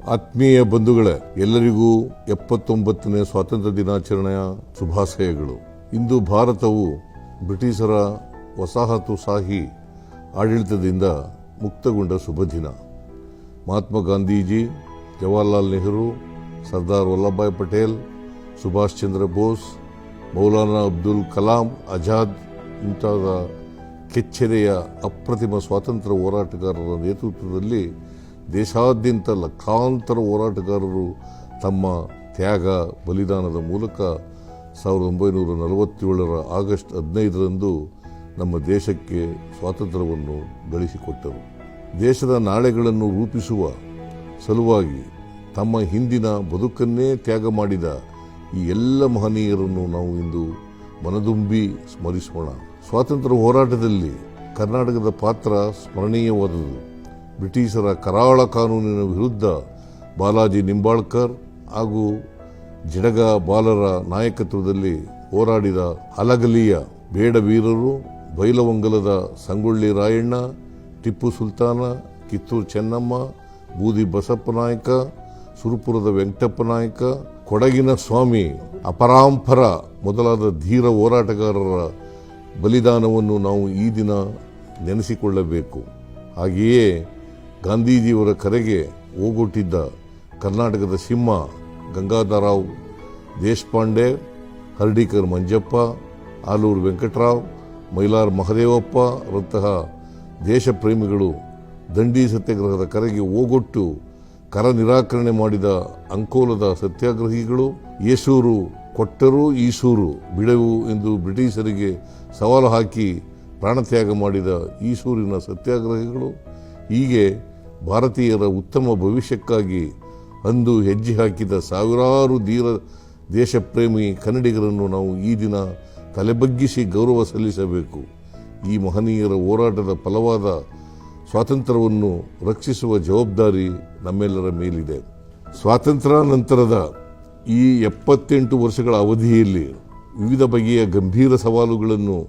ಆತ್ಮೀಯ ಬಂಧುಗಳೇ, ಎಲ್ಲರಿಗೂ ಎಪ್ಪತ್ತೊಂಬತ್ತನೇ ಸ್ವಾತಂತ್ರ್ಯ ದಿನಾಚರಣೆಯ ಶುಭಾಶಯಗಳು. ಇಂದು ಭಾರತವು ಬ್ರಿಟಿಷರ ವಸಾಹತುಶಾಹಿ ಆಡಳಿತದಿಂದ ಮುಕ್ತಗೊಂಡ ಶುಭ ದಿನ. ಮಹಾತ್ಮ ಗಾಂಧೀಜಿ, ಜವಾಹರ್ಲಾಲ್ ನೆಹರು, ಸರ್ದಾರ್ ವಲ್ಲಭಭಾಯ್ ಪಟೇಲ್, ಸುಭಾಷ್ ಚಂದ್ರ ಬೋಸ್, ಮೌಲಾನಾ ಅಬ್ದುಲ್ ಕಲಾಂ ಆಜಾದ್ ಮುಂತಾದ ಕೆಚ್ಚೆದೆಯ ಅಪ್ರತಿಮ ಸ್ವಾತಂತ್ರ್ಯ ಹೋರಾಟಗಾರರ ನೇತೃತ್ವದಲ್ಲಿ ದೇಶಾದ್ಯಂತ ಲಕ್ಷಾಂತರ ಹೋರಾಟಗಾರರು ತಮ್ಮ ತ್ಯಾಗ ಬಲಿದಾನದ ಮೂಲಕ ಸಾವಿರದ ಒಂಬೈನೂರ ನಲವತ್ತೇಳರ ಆಗಸ್ಟ್ ಹದಿನೈದರಂದು ನಮ್ಮ ದೇಶಕ್ಕೆ ಸ್ವಾತಂತ್ರ್ಯವನ್ನು ಗಳಿಸಿಕೊಟ್ಟರು. ದೇಶದ ನಾಳೆಗಳನ್ನು ರೂಪಿಸುವ ಸಲುವಾಗಿ ತಮ್ಮ ಹಿಂದಿನ ಬದುಕನ್ನೇ ತ್ಯಾಗ ಮಾಡಿದ ಈ ಎಲ್ಲ ಮಹನೀಯರನ್ನು ನಾವು ಇಂದು ಮನದುಂಬಿ ಸ್ಮರಿಸೋಣ. ಸ್ವಾತಂತ್ರ್ಯ ಹೋರಾಟದಲ್ಲಿ ಕರ್ನಾಟಕದ ಪಾತ್ರ ಸ್ಮರಣೀಯವಾದುದು. ಬ್ರಿಟಿಷರ ಕರಾವಳ ಕಾನೂನಿನ ವಿರುದ್ಧ ಬಾಲಾಜಿ ನಿಂಬಾಳ್ಕರ್ ಹಾಗೂ ಜಡಗ ಬಾಲರ ನಾಯಕತ್ವದಲ್ಲಿ ಹೋರಾಡಿದ ಅಲಗಲಿಯ ಬೇಡವೀರರು ಬೈಲವಂಗಲದ ಸಂಗೊಳ್ಳಿ ರಾಯಣ್ಣ, ಟಿಪ್ಪು ಸುಲ್ತಾನ, ಕಿತ್ತೂರು ಚೆನ್ನಮ್ಮ, ಬೂದಿ ಬಸಪ್ಪ ನಾಯಕ, ಸುರಪುರದ ವೆಂಕಟಪ್ಪ ನಾಯಕ, ಕೊಡಗಿನ ಸ್ವಾಮಿ ಅಪರಾಂಪರ ಮೊದಲಾದ ಧೀರ ಹೋರಾಟಗಾರರ ಬಲಿದಾನವನ್ನು ನಾವು ಈ ದಿನ ನೆನೆಸಿಕೊಳ್ಳಬೇಕು. ಹಾಗೆಯೇ ಗಾಂಧೀಜಿಯವರ ಕರೆಗೆ ಓಗೊಟ್ಟಿದ್ದ ಕರ್ನಾಟಕದ ಸಿಂಹ ಗಂಗಾಧರರಾವ್, ದೇಶಪಾಂಡೆ, ಹರ್ಡಿಕರ್ ಮಂಜಪ್ಪ, ಆಲೂರು ವೆಂಕಟರಾವ್, ಮೈಲಾರ್ ಮಹದೇವಪ್ಪ ರಂತಹ ದೇಶ ಪ್ರೇಮಿಗಳು ದಂಡಿ ಸತ್ಯಾಗ್ರಹದ ಕರೆಗೆ ಓಗೊಟ್ಟು ಕರ ನಿರಾಕರಣೆ ಮಾಡಿದ ಅಂಕೋಲದ ಸತ್ಯಾಗ್ರಹಿಗಳು ಯೇಸೂರು ಕೊಟ್ಟರು ಈಸೂರು ಬಿಡವು ಎಂದು ಬ್ರಿಟಿಷರಿಗೆ ಸವಾಲು ಹಾಕಿ ಪ್ರಾಣತ್ಯಾಗ ಮಾಡಿದ ಈಸೂರಿನ ಸತ್ಯಾಗ್ರಹಿಗಳು. ಹೀಗೆ ಭಾರತೀಯರ ಉತ್ತಮ ಭವಿಷ್ಯಕ್ಕಾಗಿ ಅಂದು ಹೆಜ್ಜೆ ಹಾಕಿದ ಸಾವಿರಾರು ಧೀರ ದೇಶಪ್ರೇಮಿ ಕನ್ನಡಿಗರನ್ನು ನಾವು ಈ ದಿನ ತಲೆಬಗ್ಗಿಸಿ ಗೌರವ ಸಲ್ಲಿಸಬೇಕು. ಈ ಮಹನೀಯರ ಹೋರಾಟದ ಫಲವಾದ ಸ್ವಾತಂತ್ರ್ಯವನ್ನು ರಕ್ಷಿಸುವ ಜವಾಬ್ದಾರಿ ನಮ್ಮೆಲ್ಲರ ಮೇಲಿದೆ. ಸ್ವಾತಂತ್ರ್ಯಾನಂತರದ ಈ ಎಪ್ಪತ್ತೆಂಟು ವರ್ಷಗಳ ಅವಧಿಯಲ್ಲಿ ವಿವಿಧ ಬಗೆಯ ಗಂಭೀರ ಸವಾಲುಗಳನ್ನು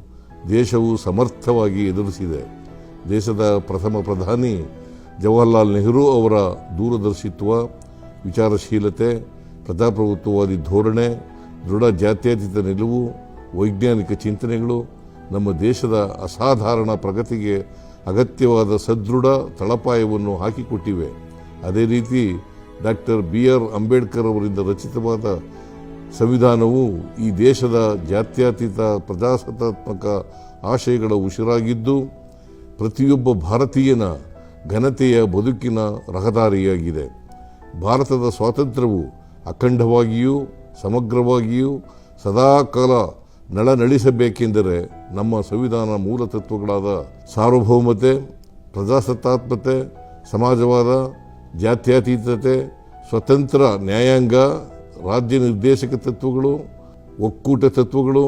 ದೇಶವು ಸಮರ್ಥವಾಗಿ ಎದುರಿಸಿದೆ. ದೇಶದ ಪ್ರಥಮ ಪ್ರಧಾನಿ ಜವಾಹರ್ಲಾಲ್ ನೆಹರು ಅವರ ದೂರದರ್ಶಿತ್ವ, ವಿಚಾರಶೀಲತೆ ಪ್ರಜಾಪ್ರಭುತ್ವವಾದಿ ಧೋರಣೆ, ದೃಢ ಜಾತ್ಯತೀತ ನಿಲುವು, ವೈಜ್ಞಾನಿಕ ಚಿಂತನೆಗಳು ನಮ್ಮ ದೇಶದ ಅಸಾಧಾರಣ ಪ್ರಗತಿಗೆ ಅಗತ್ಯವಾದ ಸದೃಢ ತಳಪಾಯವನ್ನು ಹಾಕಿಕೊಟ್ಟಿವೆ. ಅದೇ ರೀತಿ ಡಾಕ್ಟರ್ ಬಿ ಆರ್ ಅಂಬೇಡ್ಕರ್ ಅವರಿಂದ ರಚಿತವಾದ ಸಂವಿಧಾನವು ಈ ದೇಶದ ಜಾತ್ಯತೀತ ಪ್ರಜಾಸತ್ತಾತ್ಮಕ ಆಶಯಗಳ ಉಸಿರಾಗಿದ್ದು, ಪ್ರತಿಯೊಬ್ಬ ಭಾರತೀಯನ ಘನತೆಯ ಬದುಕಿನ ರಹದಾರಿಯಾಗಿದೆ. ಭಾರತದ ಸ್ವಾತಂತ್ರ್ಯವು ಅಖಂಡವಾಗಿಯೂ ಸಮಗ್ರವಾಗಿಯೂ ಸದಾಕಾಲ ನಳನಳಿಸಬೇಕೆಂದರೆ ನಮ್ಮ ಸಂವಿಧಾನ ಮೂಲ ತತ್ವಗಳಾದ ಸಾರ್ವಭೌಮತೆ, ಪ್ರಜಾಸತ್ತಾತ್ಮತೆ, ಸಮಾಜವಾದ, ಜಾತ್ಯತೀತತೆ, ಸ್ವತಂತ್ರ ನ್ಯಾಯಾಂಗ, ರಾಜ್ಯ ನಿರ್ದೇಶಕ ತತ್ವಗಳು, ಒಕ್ಕೂಟ ತತ್ವಗಳು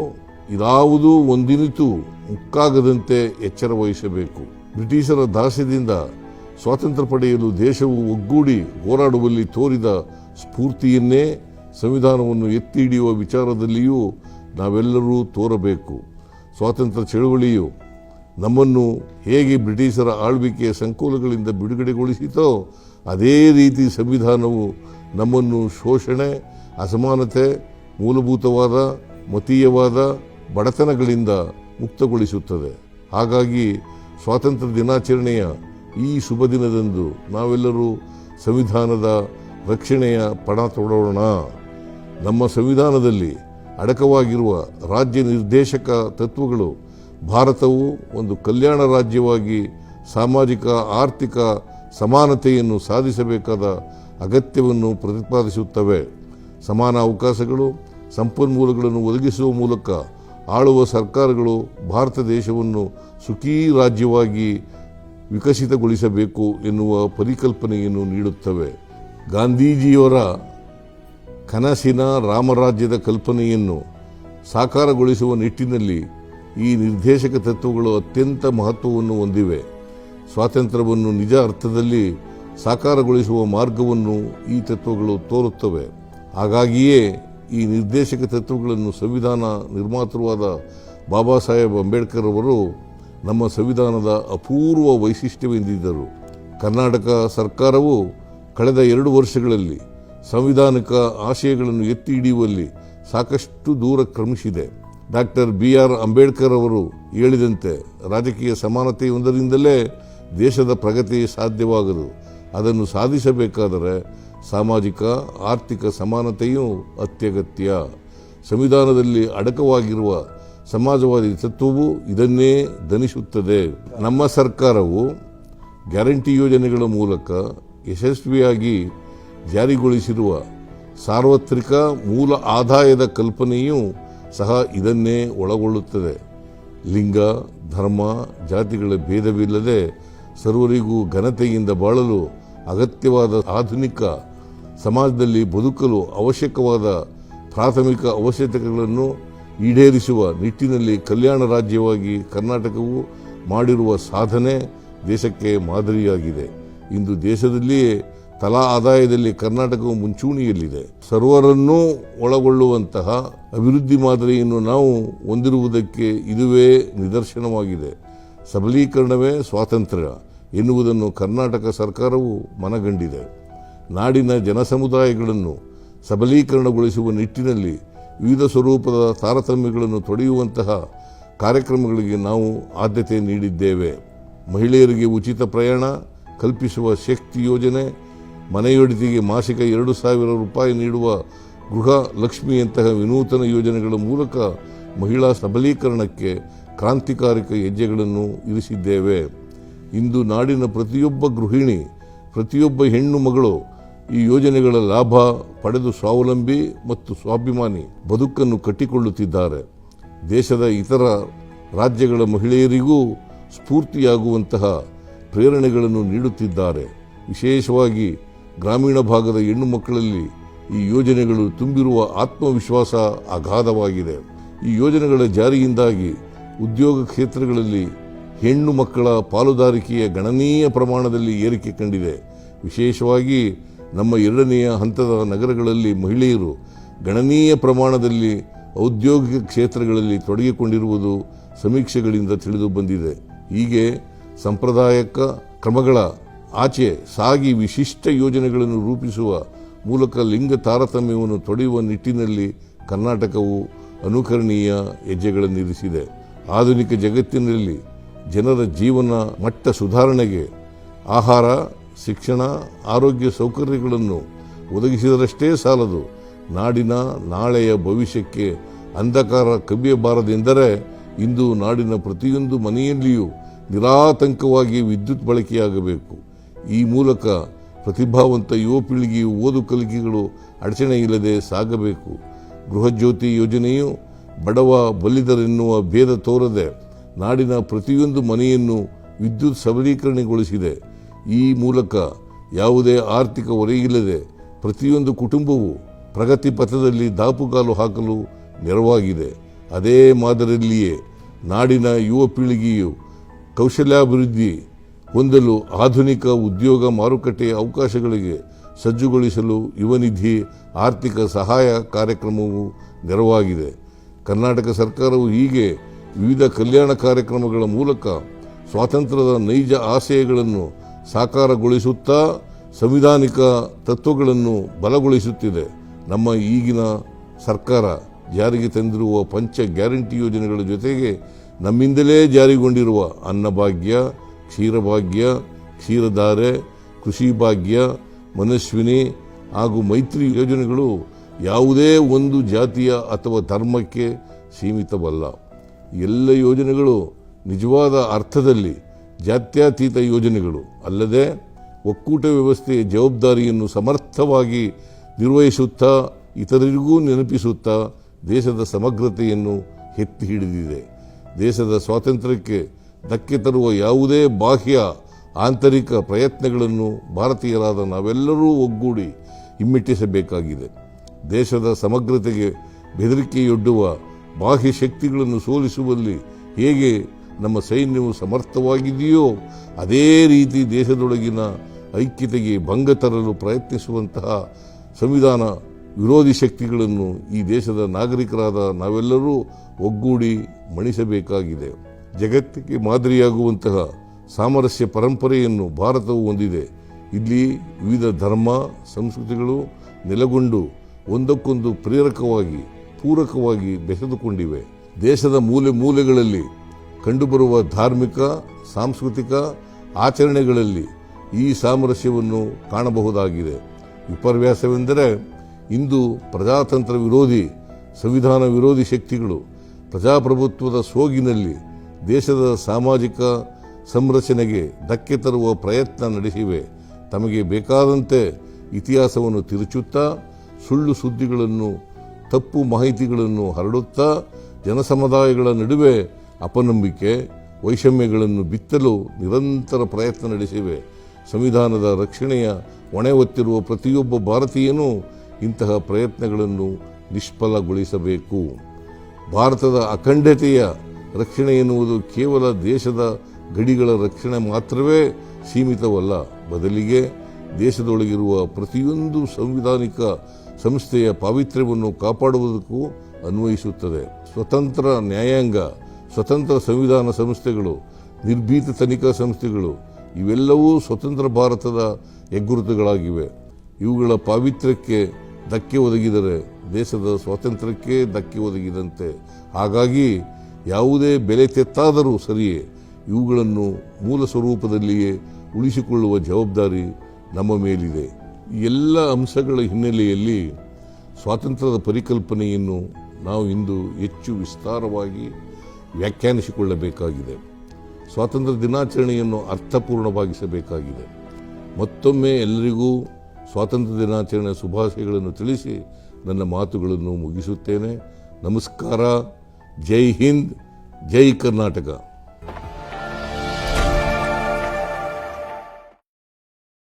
ಇದಾವುದೂ ಒಂದಿನಿತೂ ಮುಕ್ಕಾಗದಂತೆ ಎಚ್ಚರ ವಹಿಸಬೇಕು. ಬ್ರಿಟಿಷರ ದಾಸ್ಯದಿಂದ ಸ್ವಾತಂತ್ರ್ಯ ಪಡೆಯಲು ದೇಶವು ಒಗ್ಗೂಡಿ ಹೋರಾಡುವಲ್ಲಿ ತೋರಿದ ಸ್ಫೂರ್ತಿಯನ್ನೇ ಸಂವಿಧಾನವನ್ನು ಎತ್ತಿ ಹಿಡಿಯುವ ವಿಚಾರದಲ್ಲಿಯೂ ನಾವೆಲ್ಲರೂ ತೋರಬೇಕು. ಸ್ವಾತಂತ್ರ್ಯ ಚಳುವಳಿಯು ನಮ್ಮನ್ನು ಹೇಗೆ ಬ್ರಿಟಿಷರ ಆಳ್ವಿಕೆಯ ಸಂಕೋಲಗಳಿಂದ ಬಿಡುಗಡೆಗೊಳಿಸಿತೋ ಅದೇ ರೀತಿ ಸಂವಿಧಾನವು ನಮ್ಮನ್ನು ಶೋಷಣೆ, ಅಸಮಾನತೆ, ಮೂಲಭೂತವಾದ, ಮತೀಯವಾದ ಬಡತನಗಳಿಂದ ಮುಕ್ತಗೊಳಿಸುತ್ತದೆ. ಹಾಗಾಗಿ ಸ್ವಾತಂತ್ರ್ಯ ದಿನಾಚರಣೆಯ ಈ ಶುಭ ದಿನದಂದು ನಾವೆಲ್ಲರೂ ಸಂವಿಧಾನದ ರಕ್ಷಣೆಯ ಪಣ ತೊಡೋಣ. ನಮ್ಮ ಸಂವಿಧಾನದಲ್ಲಿ ಅಡಕವಾಗಿರುವ ರಾಜ್ಯ ನಿರ್ದೇಶಕ ತತ್ವಗಳು ಭಾರತವು ಒಂದು ಕಲ್ಯಾಣ ರಾಜ್ಯವಾಗಿ ಸಾಮಾಜಿಕ, ಆರ್ಥಿಕ ಸಮಾನತೆಯನ್ನು ಸಾಧಿಸಬೇಕಾದ ಅಗತ್ಯವನ್ನು ಪ್ರತಿಪಾದಿಸುತ್ತವೆ. ಸಮಾನ ಅವಕಾಶಗಳು, ಸಂಪನ್ಮೂಲಗಳನ್ನು ಒದಗಿಸುವ ಮೂಲಕ ಆಳುವ ಸರ್ಕಾರಗಳು ಭಾರತ ದೇಶವನ್ನು ಸುಖೀ ರಾಜ್ಯವಾಗಿ ವಿಕಸಿತಗೊಳಿಸಬೇಕು ಎನ್ನುವ ಪರಿಕಲ್ಪನೆಯನ್ನು ನೀಡುತ್ತವೆ. ಗಾಂಧೀಜಿಯವರ ಕನಸಿನ ರಾಮರಾಜ್ಯದ ಕಲ್ಪನೆಯನ್ನು ಸಾಕಾರಗೊಳಿಸುವ ನಿಟ್ಟಿನಲ್ಲಿ ಈ ನಿರ್ದೇಶಕ ತತ್ವಗಳು ಅತ್ಯಂತ ಮಹತ್ವವನ್ನು ಹೊಂದಿವೆ. ಸ್ವಾತಂತ್ರ್ಯವನ್ನು ನಿಜ ಅರ್ಥದಲ್ಲಿ ಸಾಕಾರಗೊಳಿಸುವ ಮಾರ್ಗವನ್ನು ಈ ತತ್ವಗಳು ತೋರುತ್ತವೆ. ಹಾಗಾಗಿಯೇ ಈ ನಿರ್ದೇಶಕ ತತ್ವಗಳನ್ನು ಸಂವಿಧಾನ ನಿರ್ಮಾತೃವಾದ ಬಾಬಾ ಸಾಹೇಬ್ ಅಂಬೇಡ್ಕರ್ ಅವರು ನಮ್ಮ ಸಂವಿಧಾನದ ಅಪೂರ್ವ ವೈಶಿಷ್ಟ್ಯವೆಂದಿದ್ದರು ಕರ್ನಾಟಕ ಸರ್ಕಾರವು ಕಳೆದ ಎರಡು ವರ್ಷಗಳಲ್ಲಿ ಸಂವಿಧಾನಿಕ ಆಶಯಗಳನ್ನು ಎತ್ತಿ ಹಿಡಿಯುವಲ್ಲಿ ಸಾಕಷ್ಟು ದೂರ ಕ್ರಮಿಸಿದೆ. ಡಾಕ್ಟರ್ ಬಿ ಆರ್ ಅಂಬೇಡ್ಕರ್ ಅವರು ಹೇಳಿದಂತೆ ರಾಜಕೀಯ ಸಮಾನತೆಯೊಂದರಿಂದಲೇ ದೇಶದ ಪ್ರಗತಿ ಸಾಧ್ಯವಾಗದು. ಅದನ್ನು ಸಾಧಿಸಬೇಕಾದರೆ ಸಾಮಾಜಿಕ, ಆರ್ಥಿಕ ಸಮಾನತೆಯೂ ಅತ್ಯಗತ್ಯ. ಸಂವಿಧಾನದಲ್ಲಿ ಅಡಕವಾಗಿರುವ ಸಮಾಜವಾದಿ ತತ್ವವು ಇದನ್ನೇ ಧನಿಸುತ್ತದೆ ನಮ್ಮ ಸರ್ಕಾರವು ಗ್ಯಾರಂಟಿ ಯೋಜನೆಗಳ ಮೂಲಕ ಯಶಸ್ವಿಯಾಗಿ ಜಾರಿಗೊಳಿಸಿರುವ ಸಾರ್ವತ್ರಿಕ ಮೂಲ ಆದಾಯದ ಕಲ್ಪನೆಯೂ ಸಹ ಇದನ್ನೇ ಒಳಗೊಳ್ಳುತ್ತದೆ. ಲಿಂಗ, ಧರ್ಮ, ಜಾತಿಗಳ ಭೇದವಿಲ್ಲದೆ ಸರ್ವರಿಗೂ ಘನತೆಯಿಂದ ಬಾಳಲು ಅಗತ್ಯವಾದ ಆಧುನಿಕ ಸಮಾಜದಲ್ಲಿ ಬದುಕಲು ಅವಶ್ಯಕವಾದ ಪ್ರಾಥಮಿಕ ಅವಶ್ಯಕತೆಗಳನ್ನು ಈಡೇರಿಸುವ ನಿಟ್ಟಿನಲ್ಲಿ ಕಲ್ಯಾಣ ರಾಜ್ಯವಾಗಿ ಕರ್ನಾಟಕವು ಮಾಡಿರುವ ಸಾಧನೆ ದೇಶಕ್ಕೆ ಮಾದರಿಯಾಗಿದೆ. ಇಂದು ದೇಶದಲ್ಲಿಯೇ ತಲಾ ಆದಾಯದಲ್ಲಿ ಕರ್ನಾಟಕವು ಮುಂಚೂಣಿಯಲ್ಲಿದೆ. ಸರ್ವರನ್ನೂ ಒಳಗೊಳ್ಳುವಂತಹ ಅಭಿವೃದ್ಧಿ ಮಾದರಿಯನ್ನು ನಾವು ಹೊಂದಿರುವುದಕ್ಕೆ ಇದುವೇ ನಿದರ್ಶನವಾಗಿದೆ. ಸಬಲೀಕರಣವೇ ಸ್ವಾತಂತ್ರ್ಯ ಎನ್ನುವುದನ್ನು ಕರ್ನಾಟಕ ಸರ್ಕಾರವು ಮನಗಂಡಿದೆ. ನಾಡಿನ ಜನಸಮುದಾಯಗಳನ್ನು ಸಬಲೀಕರಣಗೊಳಿಸುವ ನಿಟ್ಟಿನಲ್ಲಿ ವಿವಿಧ ಸ್ವರೂಪದ ತಾರತಮ್ಯಗಳನ್ನು ತೊಡೆಯುವಂತಹ ಕಾರ್ಯಕ್ರಮಗಳಿಗೆ ನಾವು ಆದ್ಯತೆ ನೀಡಿದ್ದೇವೆ. ಮಹಿಳೆಯರಿಗೆ ಉಚಿತ ಪ್ರಯಾಣ, ಕಲ್ಪಿಸುವ ಶಕ್ತಿ ಯೋಜನೆ, ಮನೆಯೊಡತಿಗೆ ಮಾಸಿಕ ಎರಡು ಸಾವಿರ ರೂಪಾಯಿ ನೀಡುವ ಗೃಹ ಲಕ್ಷ್ಮಿಯಂತಹ ವಿನೂತನ ಯೋಜನೆಗಳ ಮೂಲಕ ಮಹಿಳಾ ಸಬಲೀಕರಣಕ್ಕೆ ಕ್ರಾಂತಿಕಾರಿಕ ಹೆಜ್ಜೆಗಳನ್ನು ಇರಿಸಿದ್ದೇವೆ. ಇಂದು ನಾಡಿನ ಪ್ರತಿಯೊಬ್ಬ ಗೃಹಿಣಿ, ಪ್ರತಿಯೊಬ್ಬ ಹೆಣ್ಣು ಮಗಳು ಈ ಯೋಜನೆಗಳ ಲಾಭ ಪಡೆದು ಸ್ವಾವಲಂಬಿ ಮತ್ತು ಸ್ವಾಭಿಮಾನಿ ಬದುಕನ್ನು ಕಟ್ಟಿಕೊಳ್ಳುತ್ತಿದ್ದಾರೆ. ದೇಶದ ಇತರ ರಾಜ್ಯಗಳ ಮಹಿಳೆಯರಿಗೂ ಸ್ಫೂರ್ತಿಯಾಗುವಂತಹ ಪ್ರೇರಣೆಗಳನ್ನು ನೀಡುತ್ತಿದ್ದಾರೆ. ವಿಶೇಷವಾಗಿ ಗ್ರಾಮೀಣ ಭಾಗದ ಹೆಣ್ಣು ಮಕ್ಕಳಲ್ಲಿ ಈ ಯೋಜನೆಗಳು ತುಂಬಿರುವ ಆತ್ಮವಿಶ್ವಾಸ ಅಗಾಧವಾಗಿದೆ. ಈ ಯೋಜನೆಗಳ ಜಾರಿಯಿಂದಾಗಿ ಉದ್ಯೋಗ ಕ್ಷೇತ್ರಗಳಲ್ಲಿ ಹೆಣ್ಣು ಮಕ್ಕಳ ಪಾಲುದಾರಿಕೆಯ ಗಣನೀಯ ಪ್ರಮಾಣದಲ್ಲಿ ಏರಿಕೆ ಕಂಡಿದೆ. ವಿಶೇಷವಾಗಿ ನಮ್ಮ ಎರಡನೆಯ ಹಂತದ ನಗರಗಳಲ್ಲಿ ಮಹಿಳೆಯರು ಗಣನೀಯ ಪ್ರಮಾಣದಲ್ಲಿ ಔದ್ಯೋಗಿಕ ಕ್ಷೇತ್ರಗಳಲ್ಲಿ ತೊಡಗಿಕೊಂಡಿರುವುದು ಸಮೀಕ್ಷೆಗಳಿಂದ ತಿಳಿದು ಬಂದಿದೆ. ಹೀಗೆ ಸಂಪ್ರದಾಯಕ ಕ್ರಮಗಳ ಆಚೆ ಸಾಗಿ ವಿಶಿಷ್ಟ ಯೋಜನೆಗಳನ್ನು ರೂಪಿಸುವ ಮೂಲಕ ಲಿಂಗ ತಾರತಮ್ಯವನ್ನು ತೊಡೆಯುವ ನಿಟ್ಟಿನಲ್ಲಿ ಕರ್ನಾಟಕವು ಅನುಕರಣೀಯ ಹೆಜ್ಜೆಗಳನ್ನಿರಿಸಿದೆ. ಆಧುನಿಕ ಜಗತ್ತಿನಲ್ಲಿ ಜನರ ಜೀವನ ಮಟ್ಟ ಸುಧಾರಣೆಗೆ ಆಹಾರ ಶಿಕ್ಷಣ, ಆರೋಗ್ಯ ಸೌಕರ್ಯಗಳನ್ನು ಒದಗಿಸಿದರಷ್ಟೇ ಸಾಲದು. ನಾಡಿನ ನಾಳೆಯ ಭವಿಷ್ಯಕ್ಕೆ ಅಂಧಕಾರ ಕವಿಯಬಾರದೆಂದರೆ ಇಂದು ನಾಡಿನ ಪ್ರತಿಯೊಂದು ಮನೆಯಲ್ಲಿಯೂ ನಿರಾತಂಕವಾಗಿ ವಿದ್ಯುತ್ ಬಳಕೆಯಾಗಬೇಕು. ಈ ಮೂಲಕ ಪ್ರತಿಭಾವಂತ ಯುವ ಪೀಳಿಗೆಯು ಓದು ಕಲಿಕೆಗಳು ಅಡಚಣೆ ಇಲ್ಲದೆ ಸಾಗಬೇಕು. ಗೃಹಜ್ಯೋತಿ ಯೋಜನೆಯು ಬಡವ ಬಲ್ಲಿದರೆನ್ನುವ ಭೇದ ತೋರದೆ ನಾಡಿನ ಪ್ರತಿಯೊಂದು ಮನೆಯನ್ನು ವಿದ್ಯುತ್ ಸಬಲೀಕರಣಗೊಳಿಸಿದೆ. ಈ ಮೂಲಕ ಯಾವುದೇ ಆರ್ಥಿಕ ಹೊರೆಯಿಲ್ಲದೆ ಪ್ರತಿಯೊಂದು ಕುಟುಂಬವು ಪ್ರಗತಿ ಪಥದಲ್ಲಿ ದಾಪುಗಾಲು ಹಾಕಲು ನೆರವಾಗಿದೆ. ಅದೇ ಮಾದರಿಯಲ್ಲಿಯೇ ನಾಡಿನ ಯುವ ಪೀಳಿಗೆಯು ಕೌಶಲ್ಯಾಭಿವೃದ್ಧಿ ಹೊಂದಲು ಆಧುನಿಕ ಉದ್ಯೋಗ ಮಾರುಕಟ್ಟೆಯ ಅವಕಾಶಗಳಿಗೆ ಸಜ್ಜುಗೊಳಿಸಲು ಯುವನಿಧಿ ಆರ್ಥಿಕ ಸಹಾಯ ಕಾರ್ಯಕ್ರಮವು ನೆರವಾಗಿದೆ. ಕರ್ನಾಟಕ ಸರ್ಕಾರವು ಹೀಗೆ ವಿವಿಧ ಕಲ್ಯಾಣ ಕಾರ್ಯಕ್ರಮಗಳ ಮೂಲಕ ಸ್ವಾತಂತ್ರ್ಯದ ನೈಜ ಆಶಯಗಳನ್ನು ಸಾಕಾರಗೊಳಿಸುತ್ತಾ ಸಂವಿಧಾನಿಕ ತತ್ವಗಳನ್ನು ಬಲಗೊಳಿಸುತ್ತಿದೆ. ನಮ್ಮ ಈಗಿನ ಸರ್ಕಾರ ಜಾರಿಗೆ ತಂದಿರುವ ಪಂಚ ಗ್ಯಾರಂಟಿ ಯೋಜನೆಗಳ ಜೊತೆಗೆ ನಮ್ಮಿಂದಲೇ ಜಾರಿಗೊಂಡಿರುವ ಅನ್ನಭಾಗ್ಯ, ಕ್ಷೀರಭಾಗ್ಯ, ಕ್ಷೀರಧಾರೆ, ಕೃಷಿ ಭಾಗ್ಯ, ಮನಸ್ವಿನಿ ಹಾಗೂ ಮೈತ್ರಿ ಯೋಜನೆಗಳು ಯಾವುದೇ ಒಂದು ಜಾತಿಯ ಅಥವಾ ಧರ್ಮಕ್ಕೆ ಸೀಮಿತವಲ್ಲ. ಎಲ್ಲ ಯೋಜನೆಗಳು ನಿಜವಾದ ಅರ್ಥದಲ್ಲಿ ಜಾತ್ಯತೀತ ಯೋಜನೆಗಳು ಅಲ್ಲದೆ ಒಕ್ಕೂಟ ವ್ಯವಸ್ಥೆಯ ಜವಾಬ್ದಾರಿಯನ್ನು ಸಮರ್ಥವಾಗಿ ನಿರ್ವಹಿಸುತ್ತಾ ಇತರರಿಗೂ ನೆನಪಿಸುತ್ತಾ ದೇಶದ ಸಮಗ್ರತೆಯನ್ನು ಎತ್ತಿ ಹಿಡಿದಿದೆ. ದೇಶದ ಸ್ವಾತಂತ್ರ್ಯಕ್ಕೆ ಧಕ್ಕೆ ತರುವ ಯಾವುದೇ ಬಾಹ್ಯ ಆಂತರಿಕ ಪ್ರಯತ್ನಗಳನ್ನು ಭಾರತೀಯರಾದ ನಾವೆಲ್ಲರೂ ಒಗ್ಗೂಡಿ ಹಿಮ್ಮೆಟ್ಟಿಸಬೇಕಾಗಿದೆ. ದೇಶದ ಸಮಗ್ರತೆಗೆ ಬೆದರಿಕೆಯೊಡ್ಡುವ ಬಾಹ್ಯ ಶಕ್ತಿಗಳನ್ನು ಸೋಲಿಸುವಲ್ಲಿ ಹೇಗೆ ನಮ್ಮ ಸೈನ್ಯವು ಸಮರ್ಥವಾಗಿದೆಯೋ ಅದೇ ರೀತಿ ದೇಶದೊಳಗಿನ ಐಕ್ಯತೆಗೆ ಭಂಗ ತರಲು ಪ್ರಯತ್ನಿಸುವಂತಹ ಸಂವಿಧಾನ ವಿರೋಧಿ ಶಕ್ತಿಗಳನ್ನು ಈ ದೇಶದ ನಾಗರಿಕರಾದ ನಾವೆಲ್ಲರೂ ಒಗ್ಗೂಡಿ ಮಣಿಸಬೇಕಾಗಿದೆ. ಜಗತ್ತಿಗೆ ಮಾದರಿಯಾಗುವಂತಹ ಸಾಮರಸ್ಯ ಪರಂಪರೆಯನ್ನು ಭಾರತವು ಹೊಂದಿದೆ. ಇಲ್ಲಿ ವಿವಿಧ ಧರ್ಮ, ಸಂಸ್ಕೃತಿಗಳು ನೆಲೆಗೊಂಡು ಒಂದಕ್ಕೊಂದು ಪ್ರೇರಕವಾಗಿ, ಪೂರಕವಾಗಿ ಬೆಸೆದುಕೊಂಡಿವೆ. ದೇಶದ ಮೂಲೆ ಮೂಲೆಗಳಲ್ಲಿ ಕಂಡುಬರುವ ಧಾರ್ಮಿಕ, ಸಾಂಸ್ಕೃತಿಕ ಆಚರಣೆಗಳಲ್ಲಿ ಈ ಸಾಮರಸ್ಯವನ್ನು ಕಾಣಬಹುದಾಗಿದೆ. ವಿಪರ್ಯಾಸವೆಂದರೆ ಇಂದು ಪ್ರಜಾತಂತ್ರ ವಿರೋಧಿ, ಸಂವಿಧಾನ ವಿರೋಧಿ ಶಕ್ತಿಗಳು ಪ್ರಜಾಪ್ರಭುತ್ವದ ಸೋಗಿನಲ್ಲಿ ದೇಶದ ಸಾಮಾಜಿಕ ಸಂರಚನೆಗೆ ಧಕ್ಕೆ ತರುವ ಪ್ರಯತ್ನ ನಡೆಸಿವೆ. ತಮಗೆ ಬೇಕಾದಂತೆ ಇತಿಹಾಸವನ್ನು ತಿರುಚುತ್ತಾ, ಸುಳ್ಳು ಸುದ್ದಿಗಳನ್ನು, ತಪ್ಪು ಮಾಹಿತಿಗಳನ್ನು ಹರಡುತ್ತಾ, ಜನಸಮುದಾಯಗಳ ನಡುವೆ ಅಪನಂಬಿಕೆ ವೈಷಮ್ಯಗಳನ್ನು ಬಿತ್ತಲು ನಿರಂತರ ಪ್ರಯತ್ನ ನಡೆಸಿವೆ. ಸಂವಿಧಾನದ ರಕ್ಷಣೆಯ ಹೊಣೆ ಹೊತ್ತಿರುವ ಪ್ರತಿಯೊಬ್ಬ ಭಾರತೀಯನೂ ಇಂತಹ ಪ್ರಯತ್ನಗಳನ್ನು ನಿಷ್ಫಲಗೊಳಿಸಬೇಕು. ಭಾರತದ ಅಖಂಡತೆಯ ರಕ್ಷಣೆ ಎನ್ನುವುದು ಕೇವಲ ದೇಶದ ಗಡಿಗಳ ರಕ್ಷಣೆ ಮಾತ್ರವೇ ಸೀಮಿತವಲ್ಲ, ಬದಲಿಗೆ ದೇಶದೊಳಗಿರುವ ಪ್ರತಿಯೊಂದು ಸಂವಿಧಾನಿಕ ಸಂಸ್ಥೆಯ ಪಾವಿತ್ರ್ಯವನ್ನು ಕಾಪಾಡುವುದಕ್ಕೂ ಅನ್ವಯಿಸುತ್ತದೆ. ಸ್ವತಂತ್ರ ನ್ಯಾಯಾಂಗ ಸ್ವತಂತ್ರ ಸಂವಿಧಾನ ಸಂಸ್ಥೆಗಳು, ನಿರ್ಭೀತ ತನಿಖಾ ಸಂಸ್ಥೆಗಳು, ಇವೆಲ್ಲವೂ ಸ್ವತಂತ್ರ ಭಾರತದ ಹೆಗ್ಗುರುತುಗಳಾಗಿವೆ ಇವುಗಳ ಪಾವಿತ್ರ್ಯಕ್ಕೆ ಧಕ್ಕೆ ಒದಗಿದರೆ ದೇಶದ ಸ್ವಾತಂತ್ರ್ಯಕ್ಕೆ ಧಕ್ಕೆ ಒದಗಿದಂತೆ. ಹಾಗಾಗಿ ಯಾವುದೇ ಬೆಲೆ ತೆತ್ತಾದರೂ ಸರಿಯೇ ಇವುಗಳನ್ನು ಮೂಲ ಸ್ವರೂಪದಲ್ಲಿಯೇ ಉಳಿಸಿಕೊಳ್ಳುವ ಜವಾಬ್ದಾರಿ ನಮ್ಮ ಮೇಲಿದೆ. ಎಲ್ಲ ಅಂಶಗಳ ಹಿನ್ನೆಲೆಯಲ್ಲಿ ಸ್ವಾತಂತ್ರ್ಯದ ಪರಿಕಲ್ಪನೆಯನ್ನು ನಾವು ಇಂದು ಹೆಚ್ಚು ವಿಸ್ತಾರವಾಗಿ ವ್ಯಾಖ್ಯಾನಿಸಿಕೊಳ್ಳಬೇಕಾಗಿದೆ. ಸ್ವಾತಂತ್ರ್ಯ ದಿನಾಚರಣೆಯನ್ನು ಅರ್ಥಪೂರ್ಣವಾಗಿಸಬೇಕಾಗಿದೆ. ಮತ್ತೊಮ್ಮೆ ಎಲ್ಲರಿಗೂ ಸ್ವಾತಂತ್ರ್ಯ ದಿನಾಚರಣೆಯ ಶುಭಾಶಯಗಳನ್ನು ತಿಳಿಸಿ ನನ್ನ ಮಾತುಗಳನ್ನು ಮುಗಿಸುತ್ತೇನೆ. ನಮಸ್ಕಾರ. ಜೈ ಹಿಂದ್. ಜೈ ಕರ್ನಾಟಕ.